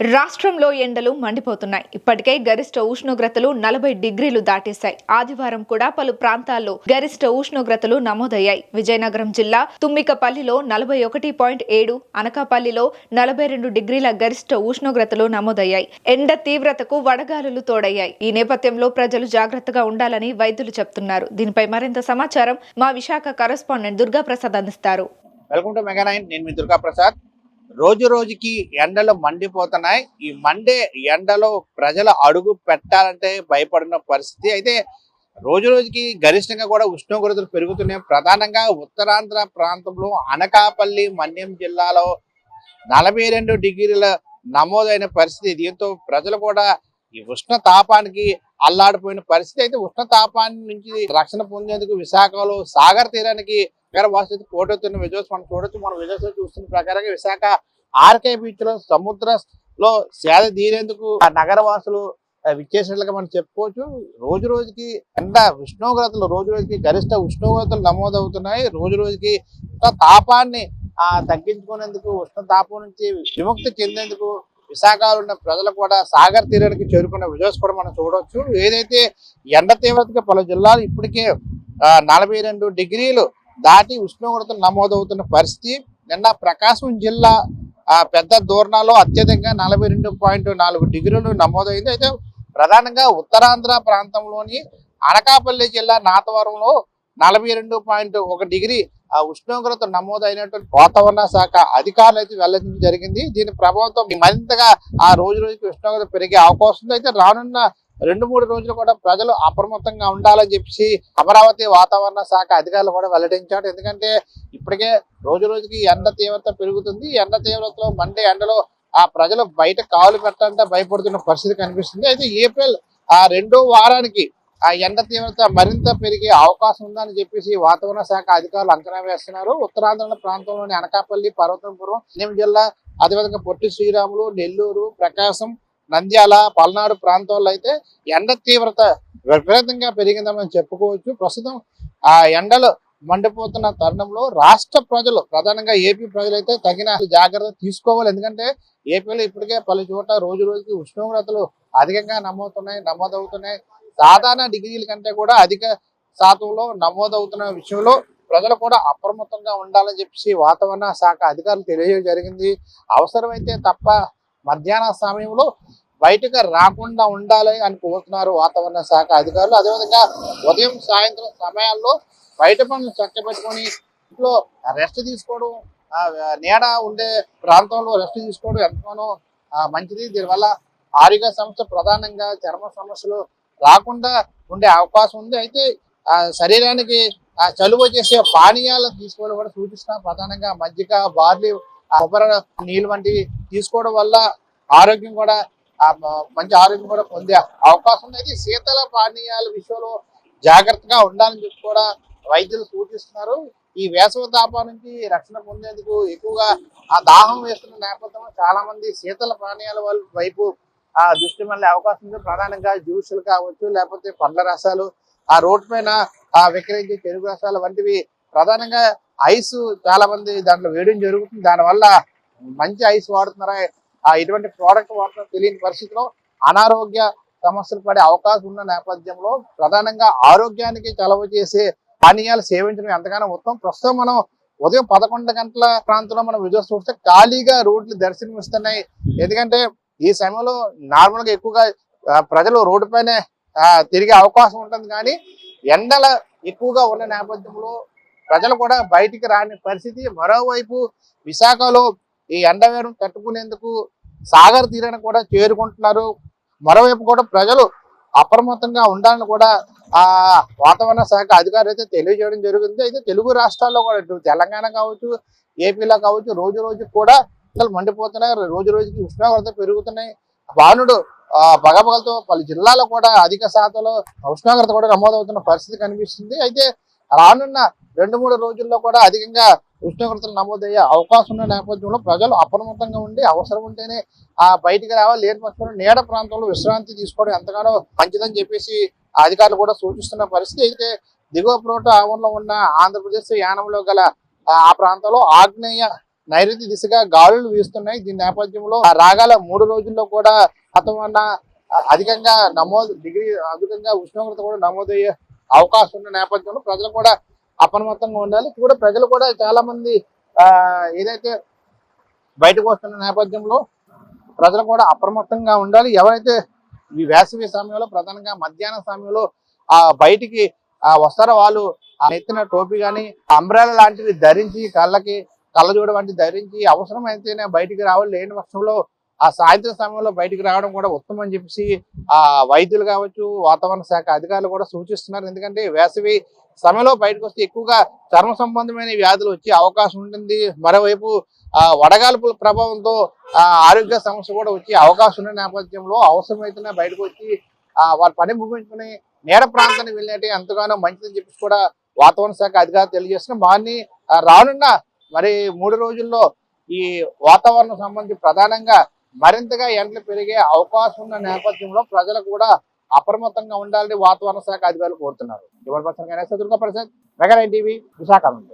రాష్ట్రంలో ఎండలు మండిపోతున్నాయి. ఇప్పటికే గరిష్ట ఉష్ణోగ్రతలు నలభై డిగ్రీలు దాటేశాయి. ఆదివారం కూడా పలు ప్రాంతాల్లో గరిష్ట ఉష్ణోగ్రతలు నమోదయ్యాయి. విజయనగరం జిల్లా తుమ్మికపల్లిలో నలభై ఒకటి పాయింట్ ఏడు అనకాపల్లిలో నలభై రెండు డిగ్రీల గరిష్ట ఉష్ణోగ్రతలు నమోదయ్యాయి. ఎండ తీవ్రతకు వడగాలులు తోడయ్యాయి. ఈ నేపథ్యంలో ప్రజలు జాగ్రత్తగా ఉండాలని వైద్యులు చెప్తున్నారు. దీనిపై మరింత సమాచారం మా విశాఖ కరెస్పాండెంట్ దుర్గా ప్రసాద్ అందిస్తారు. Welcome to Mega nine. నేను మీ దుర్గా ప్రసాద్ రోజు రోజుకి ఎండలు మండిపోతున్నాయి. ఈ మండే ఎండలో ప్రజలు అడుగు పెట్టాలంటే భయపడిన పరిస్థితి. అయితే రోజు రోజుకి గరిష్టంగా కూడా ఉష్ణోగ్రతలు పెరుగుతున్నాయి. ప్రధానంగా ఉత్తరాంధ్ర ప్రాంతంలో అనకాపల్లి మన్యం జిల్లాలో నలభై రెండు డిగ్రీల నమోదైన పరిస్థితి. దీంతో ప్రజలు కూడా ఈ ఉష్ణ తాపానికి అల్లాడిపోయిన పరిస్థితి అయితే ఉష్ణ తాపాన్ని నుంచి రక్షణ పొందేందుకు విశాఖలో సాగర్ తీరానికి నగర పోటెత్తున్న పోటవుతున్న విజయోత్సవం మనం చూడొచ్చు. మనం విజయోత్సవం చూస్తున్న ప్రకారంగా విశాఖ ఆర్కే బీచ్లో సముద్రంలో సేద తీరేందుకు ఆ నగర వాసులు విచ్చేసినట్లుగా మనం చెప్పుకోవచ్చు. రోజు రోజుకి ఎండ ఉష్ణోగ్రతలు రోజు రోజుకి గరిష్ట ఉష్ణోగ్రతలు నమోదవుతున్నాయి. రోజు రోజుకి తాపాన్ని తగ్గించుకునేందుకు ఉష్ణ తాపం నుంచి విముక్తి చెందేందుకు విశాఖలో ఉన్న ప్రజలు కూడా సాగర్ తీరానికి చేరుకున్న విజయోత్సవం కూడా మనం చూడవచ్చు ఏదైతే ఎండ తీవ్రతకి పలు జిల్లాలు ఇప్పటికే నలభై రెండు డిగ్రీలు దాటి ఉష్ణోగ్రతలు నమోదవుతున్న పరిస్థితి. నిన్న ప్రకాశం జిల్లా పెద్ద దూరణాలో అత్యధికంగా నలభై రెండు పాయింట్ నాలుగు డిగ్రీలు నమోదైంది. అయితే ప్రధానంగా ఉత్తరాంధ్ర ప్రాంతంలోని అనకాపల్లి జిల్లా నాతవరంలో నలభై రెండు పాయింట్ ఒక డిగ్రీ ఆ ఉష్ణోగ్రత నమోదైనటువంటి వాతావరణ శాఖ అధికారులు అయితే వెల్లడించడం జరిగింది. దీని ప్రభావంతో మరింతగా ఆ రోజు రోజుకి ఉష్ణోగ్రత పెరిగే అవకాశం అయితే రానున్న రెండు మూడు రోజులు కూడా ప్రజలు అప్రమత్తంగా ఉండాలని చెప్పి అమరావతి వాతావరణ శాఖ అధికారులు కూడా వెల్లడించారు. ఎందుకంటే ఇప్పటికే రోజు రోజుకి ఎండ తీవ్రత పెరుగుతుంది. ఎండ తీవ్రతలో మండే ఎండలో ఆ ప్రజలు బయట కాలు పెట్టాలంటే భయపడుతున్న పరిస్థితి కనిపిస్తుంది. అయితే ఏప్రిల్ ఆ రెండో వారానికి ఆ ఎండ తీవ్రత మరింత పెరిగే అవకాశం ఉందని చెప్పేసి వాతావరణ శాఖ అధికారులు అంచనా వేస్తున్నారు. ఉత్తరాంధ్ర ప్రాంతంలోని అనకాపల్లి పర్వతంపురం అన్నయం జిల్లా అదేవిధంగా పొట్టి శ్రీరాములు నెల్లూరు ప్రకాశం నంద్యాల పల్నాడు ప్రాంతాల్లో అయితే ఎండ తీవ్రత విపరీతంగా పెరిగిందని చెప్పుకోవచ్చు. ప్రస్తుతం ఆ ఎండలు మండిపోతున్న తరుణంలో రాష్ట్ర ప్రజలు ప్రధానంగా ఏపీ ప్రజలైతే తగిన జాగ్రత్త తీసుకోవాలి. ఎందుకంటే ఏపీలో ఇప్పటికే పలు చోట్ల రోజు రోజుకి ఉష్ణోగ్రతలు అధికంగా నమోదుతున్నాయి నమోదవుతున్నాయి. సాధారణ డిగ్రీల కంటే కూడా అధిక శాతంలో నమోదవుతున్న విషయంలో ప్రజలు కూడా అప్రమత్తంగా ఉండాలని చెప్పేసి వాతావరణ శాఖ అధికారులు తెలియజేయడం జరిగింది. అవసరమైతే తప్ప మధ్యాహ్న సమయంలో బయటకు రాకుండా ఉండాలి అని కోరుతున్నారు వాతావరణ శాఖ అధికారులు. అదేవిధంగా ఉదయం సాయంత్రం సమయాల్లో బయట పనులు చక్కబెట్టుకొని ఇంట్లో రెస్ట్ తీసుకోవడం నీడ ఉండే ప్రాంతంలో రెస్ట్ తీసుకోవడం ఎంతగానో మంచిది. దీనివల్ల ఆరోగ్య సమస్య ప్రధానంగా చర్మ సమస్యలు రాకుండా ఉండే అవకాశం ఉంది. అయితే శరీరానికి చలువ చేసే పానీయాలు తీసుకోవడం కూడా సూచిస్తున్నాం. ప్రధానంగా మజ్జిగ బార్లీ కొబ్బరి నీళ్ళు వంటివి తీసుకోవడం వల్ల ఆరోగ్యం కూడా మంచి ఆరోగ్యం కూడా పొందే అవకాశం ఉంది. అయితే శీతల పానీయాల విషయంలో జాగ్రత్తగా ఉండాలని చెప్పి కూడా వైద్యులు సూచిస్తున్నారు. ఈ వేసవి తాపం నుంచి రక్షణ పొందేందుకు ఎక్కువగా ఆ దాహం వేస్తున్న నేపథ్యంలో చాలా మంది శీతల పానీయాల వాళ్ళ వైపు ఆ దృష్టి మళ్ళీ అవకాశం ఉంది ప్రధానంగా జ్యూసులు కావచ్చు లేకపోతే పండ్ల రసాలు ఆ రోడ్ పైన ఆ విక్రయించే చెరుకు రసాలు వంటివి. ప్రధానంగా ఐస్ చాలా మంది దాంట్లో వేయడం జరుగుతుంది. దానివల్ల మంచి ఐస్ వాడుతున్నారా ఆ ఇటువంటి ప్రోడక్ట్ వాడటం తెలియని పరిస్థితిలో అనారోగ్య సమస్యలు పడే అవకాశం ఉన్న నేపథ్యంలో ప్రధానంగా ఆరోగ్యానికి చలవ చేసే పానీయాలు సేవించడం ఎంతగానో ఉత్తమం. ప్రస్తుతం మనం ఉదయం పదకొండు గంటల ప్రాంతంలో మనం విజయం చూస్తే ఖాళీగా రోడ్లు దర్శనమిస్తున్నాయి. ఎందుకంటే ఈ సమయంలో నార్మల్గా ఎక్కువగా ప్రజలు రోడ్డుపైనే తిరిగే అవకాశం ఉంటుంది కానీ ఎండల ఎక్కువగా ఉన్న నేపథ్యంలో ప్రజలు కూడా బయటికి రాని పరిస్థితి. మరోవైపు విశాఖలో ఈ ఎండవేరం తట్టుకునేందుకు సాగర్ తీరాన్ని కూడా చేరుకుంటున్నారు. మరోవైపు కూడా ప్రజలు అప్రమత్తంగా ఉండాలని కూడా ఆ వాతావరణ శాఖ అధికారులు అయితే తెలియజేయడం జరిగింది. అయితే తెలుగు రాష్ట్రాల్లో కూడా తెలంగాణ కావచ్చు ఏపీలో కావచ్చు రోజు రోజు కూడా ఎండలు మండిపోతున్నాయి రోజు రోజుకి ఉష్ణోగ్రత పెరుగుతున్నాయి. వానుడు ఆ పగపగలతో పలు జిల్లాలో కూడా అధిక శాతంలో ఉష్ణోగ్రత కూడా నమోదవుతున్న పరిస్థితి కనిపిస్తుంది. అయితే రానున్న రెండు మూడు రోజుల్లో కూడా అధికంగా ఉష్ణోగ్రతలు నమోదయ్యే అవకాశం ఉన్న నేపథ్యంలో ప్రజలు అప్రమత్తంగా ఉండి అవసరం ఉంటేనే ఆ బయటికి రావాలి. లేని పక్షంలో నీడ ప్రాంతంలో విశ్రాంతి తీసుకోవడం ఎంతగానో మంచిదని చెప్పేసి అధికారులు కూడా సూచిస్తున్న పరిస్థితి. అయితే దిగువ ప్రోట ఆవరణలో ఉన్న ఆంధ్రప్రదేశ్ యానంలో గల ఆ ప్రాంతంలో ఆగ్నేయ నైరుతి దిశగా గాలులు వీస్తున్నాయి. దీని నేపథ్యంలో ఆ మూడు రోజుల్లో కూడా వాతావరణ అధికంగా నమోదు డిగ్రీ అధికంగా ఉష్ణోగ్రత కూడా నమోదయ్యే అవకాశం ఉన్న నేపథ్యంలో ప్రజలు కూడా అప్రమత్తంగా ఉండాలి. కూడా ప్రజలు కూడా చాలా మంది ఏదైతే బయటకు వస్తున్న నేపథ్యంలో ప్రజలు కూడా అప్రమత్తంగా ఉండాలి. ఎవరైతే ఈ వేసవి సమయంలో ప్రధానంగా మధ్యాహ్న సమయంలో ఆ బయటికి వస్తారో వాళ్ళు ఆ నెత్తిన టోపీ కానీ అంబ్రాల లాంటివి ధరించి కళ్ళకి కళ్ళజోడు వంటి ధరించి అవసరమైతేనే బయటికి రావాలి. లేని పక్షంలో ఆ సాయంత్రం సమయంలో బయటికి రావడం కూడా ఉత్తమం అని చెప్పేసి ఆ వైద్యులు కావచ్చు వాతావరణ శాఖ అధికారులు కూడా సూచిస్తున్నారు. ఎందుకంటే వేసవి సమయంలో బయటకు వస్తే ఎక్కువగా చర్మ సంబంధమైన వ్యాధులు వచ్చే అవకాశం ఉంటుంది. మరోవైపు ఆ వడగాల్పుల ప్రభావంతో ఆ ఆరోగ్య సమస్య కూడా వచ్చే అవకాశం ఉన్న నేపథ్యంలో అవసరమైతేనే బయటకు వచ్చి ఆ వారి పని ముగించుకుని నేర ప్రాంతానికి వెళ్ళినట్టే ఎంతగానో మంచిదని చెప్పేసి కూడా వాతావరణ శాఖ అధికారులు తెలియజేస్తున్నారు. వారిని రానున్న మరి మూడు రోజుల్లో ఈ వాతావరణ సంబంధించి ప్రధానంగా మరింతగా ఎండలు పెరిగే అవకాశం ఉన్న నేపథ్యంలో ప్రజలు కూడా అప్రమత్తంగా ఉండాలని వాతావరణ శాఖ అధికారులు కోరుతున్నారు. ఎవరి person Durga Prasad Mega TV Visakha నుండి.